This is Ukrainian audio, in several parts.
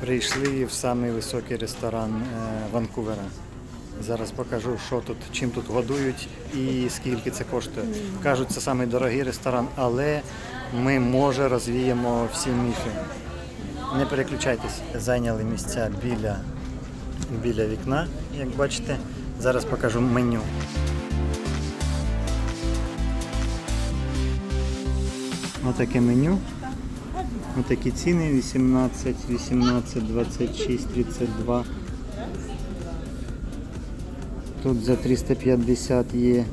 Прийшли в самий високий ресторан е, Ванкувера. Зараз покажу, що тут, чим тут годують і скільки це коштує. Кажуть, це самий дорогий ресторан, але ми може розвіємо всі міфи. Не переключайтесь, зайняли місця біля, біля вікна, як бачите. Зараз покажу меню. Отаке меню. Отакі ціни 18, 18, 26, 32. Тут за 350 є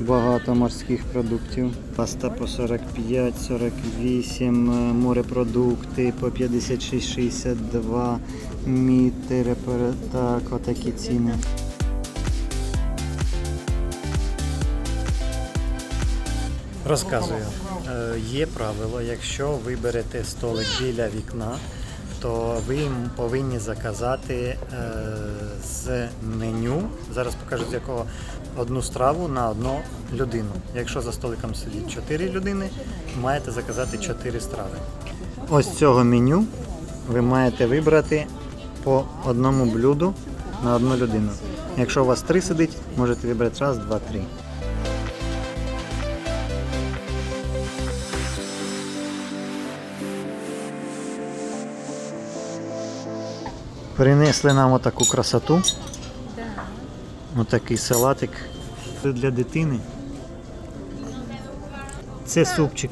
багато морських продуктів. Паста по 45, 48, е, морепродукти по 56, 62, мітери, так, отакі ціни. Розказую. Е, Є правило, якщо ви берете столик біля вікна, то ви повинні заказати е, з меню. Зараз покажу з якого одну страву на одну людину. Якщо за столиком сидить 4 людини, маєте заказати 4 страви. Ось цього меню ви маєте вибрати по одному блюду на одну людину. Якщо у вас три сидить, можете вибрати раз, два, три. Принесли нам отаку красоту. Отакий салатик. Це для дитини. Це супчик.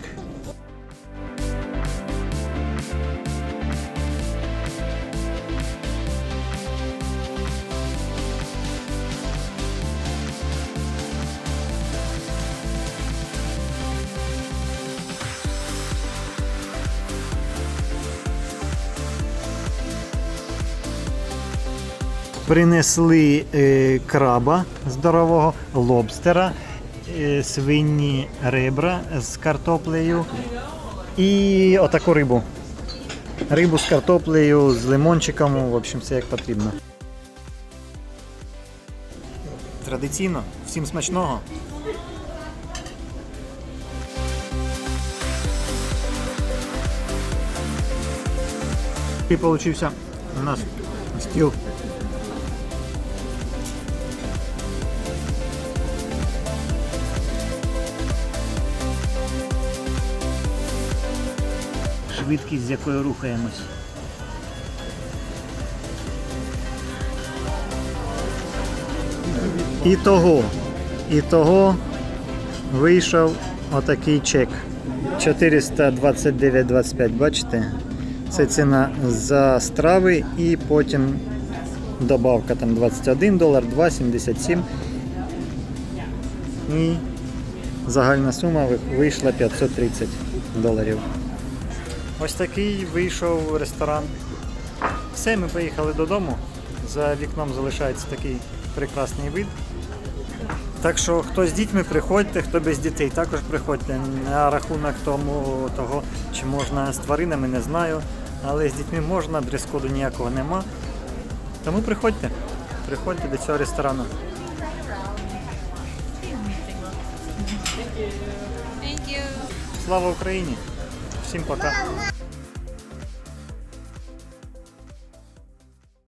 Принесли е, краба здорового, лобстера, е, свині ребра з картоплею і отаку рибу. Рибу з картоплею, з лимончиком, в общем, все як потрібно. Традиційно, всім смачного. І получився у нас стіл швидкість, з якою рухаємось. І того, і того вийшов отакий чек. 429,25, бачите? Це ціна за страви і потім добавка там 21 долар, 2,77. І загальна сума вийшла 530 доларів. Ось такий вийшов ресторан. Все, ми поїхали додому. За вікном залишається такий прекрасний вид. Так що хто з дітьми приходьте, хто без дітей також приходьте. На рахунок тому того, чи можна з тваринами, не знаю. Але з дітьми можна, дрес-коду ніякого нема. Тому приходьте, приходьте до цього ресторану. Слава Україні! Всім пока!